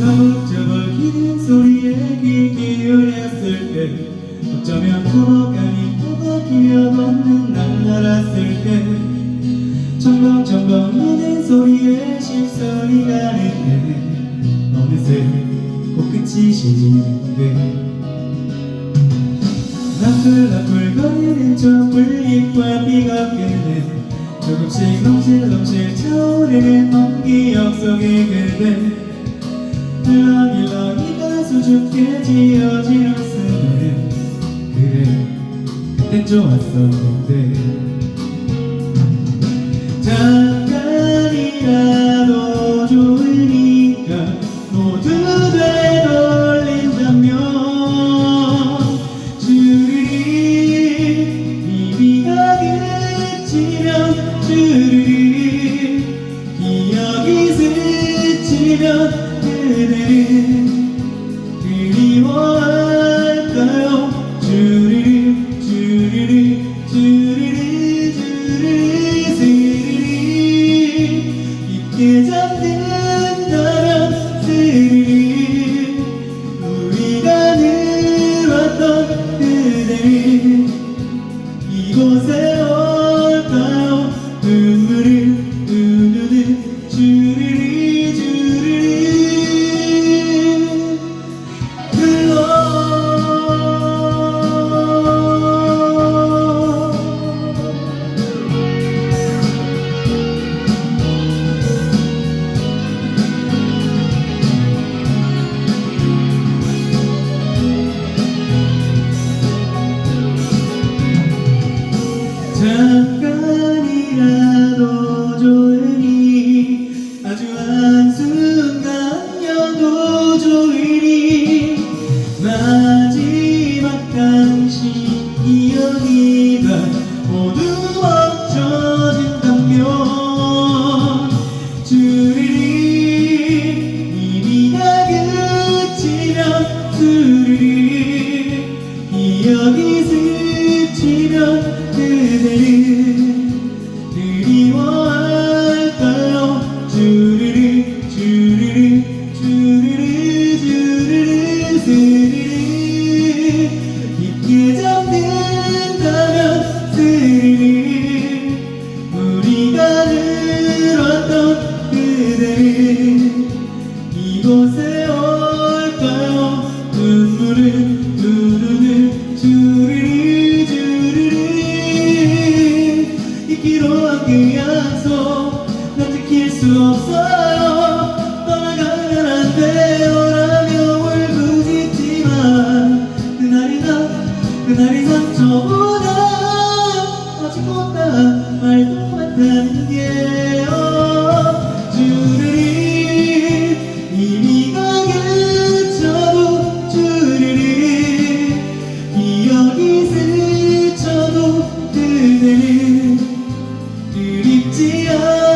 저벅저벅 이는 소리에 귀 기울였을 때 어쩌면 토목가니 토박이며 걷는 날 알았을 때 첨벙첨벙 우는 소리에 실소리 가는데 어느새 코끝이 시리는데 나풀나풀 거리는 저 불잎과 비가 끄는 조금씩 넘실넘실 차오르는 먼 기억 속의 그대. 일렁일렁 이 가 수줍게 지어진 웃음은 그래 그땐 좋았었는데 스치 기억이 스치면 그대를 그리워할까요? 주르르 주르르 주르르 주르르 스르르. 깊게 잠든다면 스르르. 우리가 늘었던 그대를 이곳에 약속 난 지킬 수 없어요. 떠나가면 안 돼요 라며 울부짖지만 그날이 나 그날이 상처보다 아직도 난 말도 못하는 게요. 주르 그